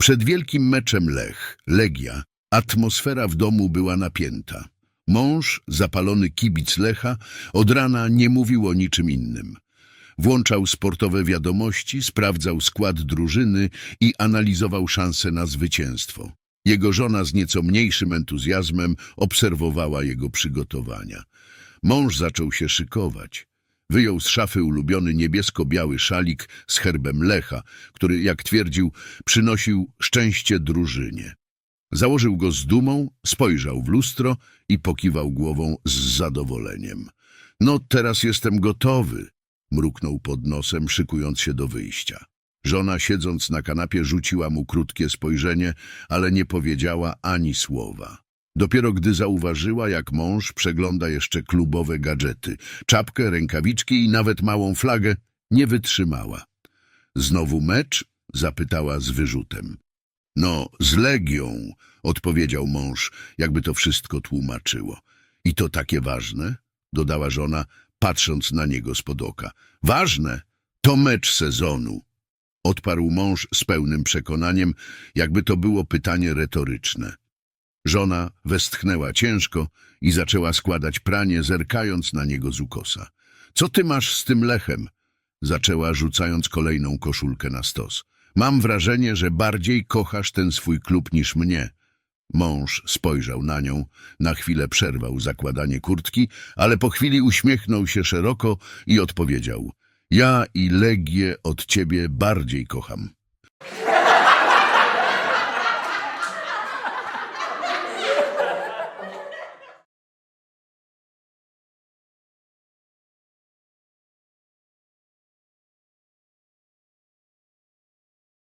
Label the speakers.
Speaker 1: Przed wielkim meczem Lech, Legia, atmosfera w domu była napięta. Mąż, zapalony kibic Lecha, od rana nie mówił o niczym innym. Włączał sportowe wiadomości, sprawdzał skład drużyny i analizował szanse na zwycięstwo. Jego żona z nieco mniejszym entuzjazmem obserwowała jego przygotowania. Mąż zaczął się szykować. Wyjął z szafy ulubiony niebiesko-biały szalik z herbem Lecha, który, jak twierdził, przynosił szczęście drużynie. Założył go z dumą, spojrzał w lustro i pokiwał głową z zadowoleniem. No, teraz jestem gotowy, mruknął pod nosem, szykując się do wyjścia. Żona, siedząc na kanapie, rzuciła mu krótkie spojrzenie, ale nie powiedziała ani słowa. Dopiero gdy zauważyła, jak mąż przegląda jeszcze klubowe gadżety, czapkę, rękawiczki i nawet małą flagę, nie wytrzymała. Znowu mecz? zapytała z wyrzutem. No, z Legią, odpowiedział mąż, jakby to wszystko tłumaczyło. I to takie ważne? dodała żona, patrząc na niego spod oka. Ważne? To mecz sezonu. Odparł mąż z pełnym przekonaniem, jakby to było pytanie retoryczne. Żona westchnęła ciężko i zaczęła składać pranie, zerkając na niego z ukosa. Co ty masz z tym lechem? Zaczęła, rzucając kolejną koszulkę na stos. Mam wrażenie, że bardziej kochasz ten swój klub niż mnie. Mąż spojrzał na nią, na chwilę przerwał zakładanie kurtki, ale po chwili uśmiechnął się szeroko i odpowiedział. Ja i Legię od ciebie bardziej kocham.